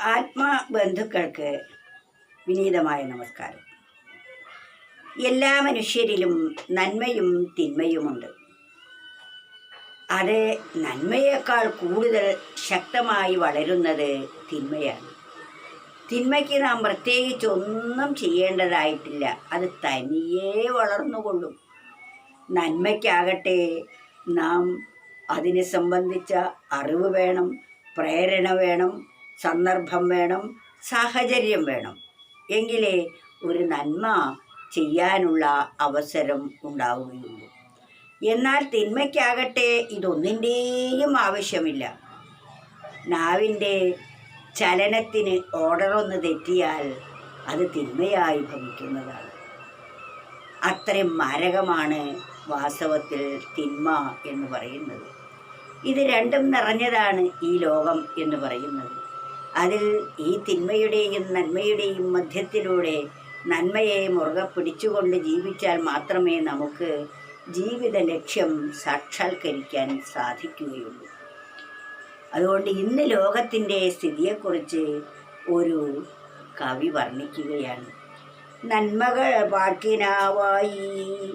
ആത്മബന്ധുക്കൾക്ക് വിനീതമായ നമസ്കാരം. എല്ലാ മനുഷ്യരിലും നന്മയും തിന്മയുമുണ്ട്. അത് നന്മയേക്കാൾ കൂടുതൽ ശക്തമായി വളരുന്നത് തിന്മയാണ്. തിന്മയ്ക്ക് നാം പ്രത്യേകിച്ച് ഒന്നും ചെയ്യേണ്ടതായിട്ടില്ല. അത് തനിയേ വളർന്നുകൊള്ളും. നന്മയ്ക്കാകട്ടെ നാം അതിനെ സംബന്ധിച്ച അറിവ് വേണം പ്രേരണ വേണം സന്ദർഭം വേണം സാഹചര്യം വേണം. എങ്കിലേ ഒരു നന്മ ചെയ്യാനുള്ള അവസരം ഉണ്ടാവുകയുള്ളൂ. എന്നാൽ തിന്മയ്ക്കാകട്ടെ ഇതൊന്നിന്റെയും ആവശ്യമില്ല. നാവിന്റെ ചലനത്തിന് ഓർഡറൊന്ന് തെറ്റിയാൽ അത് തിന്മയായി ഭവിക്കുന്നതാണ്. അത്രയും മാരകമാണ് വാസ്തവത്തിൽ തിന്മ എന്ന് പറയുന്നത്. ഇത് രണ്ടും നിറഞ്ഞതാണ് ഈ ലോകം എന്ന് പറയുന്നത്. അതിൽ ഈ തിന്മയുടെയും നന്മയുടെയും മധ്യത്തിലൂടെ നന്മയെ മുറുകെ പിടിച്ചുകൊണ്ട് ജീവിച്ചാൽ മാത്രമേ നമുക്ക് ജീവിത ലക്ഷ്യം സാക്ഷാത്കരിക്കാൻ സാധിക്കുകയുള്ളൂ. അതുകൊണ്ട് ഇന്ന് ലോകത്തിന്റെ സ്ഥിതിയെക്കുറിച്ച് ഒരു കവി വർണിക്കുകയാണ്. നന്മകൾ പാക്കിനാവായി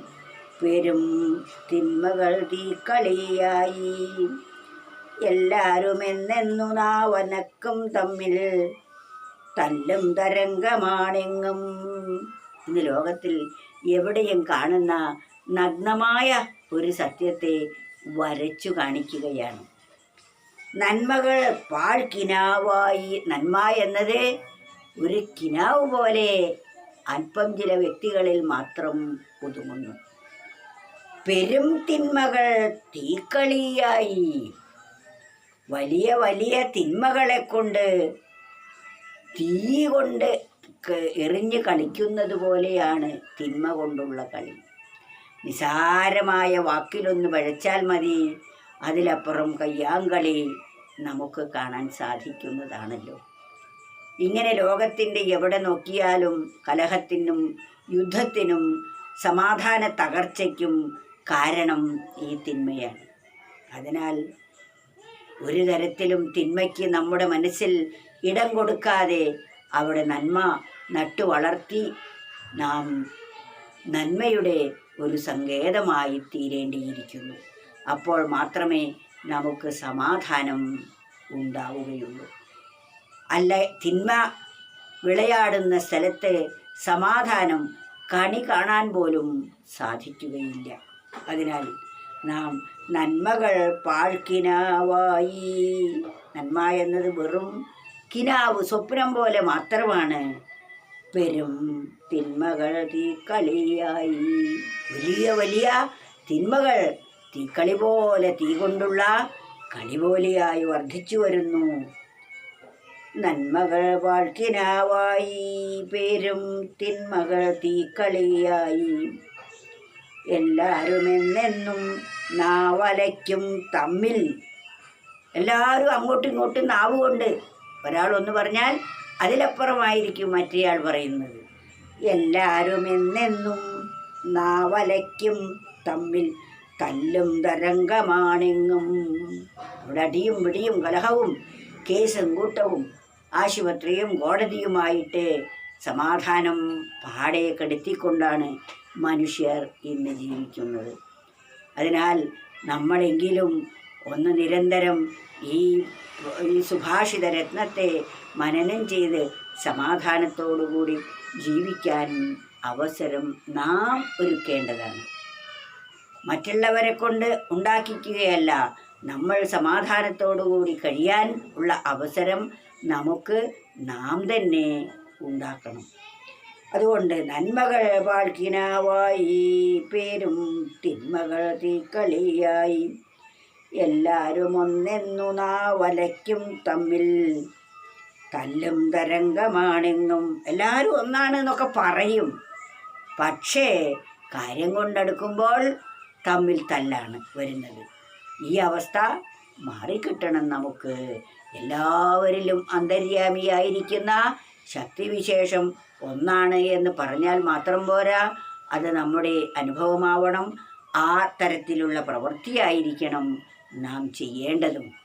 പെരും തിന്മകൾ തീക്കളിയായി. എല്ലാരും എന്നെന്നു നാവനക്കും തമ്മിൽ തല്ലും തരംഗമാണെങ്ങും. ഇന്ന് ലോകത്തിൽ എവിടെയും കാണുന്ന നഗ്നമായ ഒരു സത്യത്തെ വരച്ചു കാണിക്കുകയാണ്. നന്മകൾ പാൾ കിനാവായി നന്മ എന്നത് ഒരു കിനാവ് പോലെ അല്പം ചില വ്യക്തികളിൽ മാത്രം ഒതുങ്ങുന്നു. പെരും തിന്മകൾ തീക്കളിയായി. വലിയ വലിയ തിന്മകളെ കൊണ്ട് തീ കൊണ്ട് എറിഞ്ഞ് കളിക്കുന്നത് പോലെയാണ് തിന്മ കൊണ്ടുള്ള കളി. നിസാരമായ വാക്കിലൊന്ന് വഴച്ചാൽ മതി അതിലപ്പുറം കയ്യാങ്കളി നമുക്ക് കാണാൻ സാധിക്കുന്നതാണല്ലോ. ഇങ്ങനെ ലോകത്തിന്റെ എവിടെ നോക്കിയാലും കലഹത്തിനും യുദ്ധത്തിനും സമാധാന തകർച്ചയ്ക്കും കാരണം ഈ തിന്മയാണ്. അതിനാൽ ഒരു തരത്തിലും തിന്മയ്ക്ക് നമ്മുടെ മനസ്സിൽ ഇടം കൊടുക്കാതെ അവിടെ നന്മ നട്ടു വളർത്തി നാം നന്മയുടെ ഒരു സങ്കേതമായി തീരേണ്ടിയിരിക്കുന്നു. അപ്പോൾ മാത്രമേ നമുക്ക് സമാധാനം ഉണ്ടാവുകയുള്ളൂ. അല്ല തിന്മ വിളയാടുന്ന സ്ഥലത്തെ സമാധാനം കണി കാണാൻ പോലും സാധിക്കുകയില്ല. അതിനാൽ നാം നന്മകൾ പാഴ്ക്കിനാവായി നന്മ എന്നത് വെറും കിനാവ് സ്വപ്നം പോലെ മാത്രമാണ്. പെരും തിന്മകൾ തീക്കളിയായി. വലിയ വലിയ തിന്മകൾ തീക്കളി പോലെ തീ കൊണ്ടുള്ള കളി പോലെയായി വർദ്ധിച്ചു വരുന്നു. നന്മകൾ വാഴ്ക്കിനാവായി പേരും തിന്മകൾ തീക്കളിയായി. എല്ലാവരും എന്നെന്നും നാവലയ്ക്കും തമ്മിൽ. എല്ലാവരും അങ്ങോട്ടും ഇങ്ങോട്ടും നാവ് കൊണ്ട് ഒരാളൊന്ന് പറഞ്ഞാൽ അതിലപ്പുറമായിരിക്കും മറ്റേയാൾ പറയുന്നത്. എല്ലാവരും എന്നെന്നും നാവലയ്ക്കും തമ്മിൽ കല്ലും തരംഗമാണെങ്ങും. അവിടെ അടിയും പിടിയും കലഹവും കേസും കൂട്ടവും ആശുപത്രിയും കോടതിയുമായിട്ട് സമാധാനം പാടെ കെടുത്തിക്കൊണ്ടാണ് മനുഷ്യർ ഇന്ന് ജീവിക്കുന്നത്. അതിനാൽ നമ്മളെങ്കിലും ഒന്ന് നിരന്തരം ഈ സുഭാഷിത രത്നത്തെ മനനം ചെയ്ത് സമാധാനത്തോടുകൂടി ജീവിക്കാൻ അവസരം നാം ഒരുക്കേണ്ടതാണ്. മറ്റുള്ളവരെ കൊണ്ട് ഉണ്ടാക്കിക്കുകയല്ല നമ്മൾ സമാധാനത്തോടുകൂടി കഴിയാൻ ഉള്ള അവസരം നമുക്ക് നാം തന്നെ ഉണ്ടാക്കണം. അതുകൊണ്ട് നന്മകൾ വാഴ്കിനാവായി പേരും തിന്മകൾ തീക്കളിയായി. എല്ലാവരും ഒന്നെന്നു നാവലയ്ക്കും തമ്മിൽ തല്ലും തരംഗമാണെന്നും എല്ലാവരും ഒന്നാണ് എന്നൊക്കെ പറയും. പക്ഷേ കാര്യം കൊണ്ടെടുക്കുമ്പോൾ തമ്മിൽ തല്ലാണ് വരുന്നത്. ഈ അവസ്ഥ മാറിക്കിട്ടണം നമുക്ക്. എല്ലാവരിലും അന്തര്യാമിയായിരിക്കുന്ന ശക്തിവിശേഷം ഒന്നാണ് എന്ന് പറഞ്ഞാൽ മാത്രം പോരാ. അത് നമ്മുടെ അനുഭവമാവണം. ആ തരത്തിലുള്ള പ്രവൃത്തിയായിരിക്കണം നാം ചെയ്യേണ്ടതും.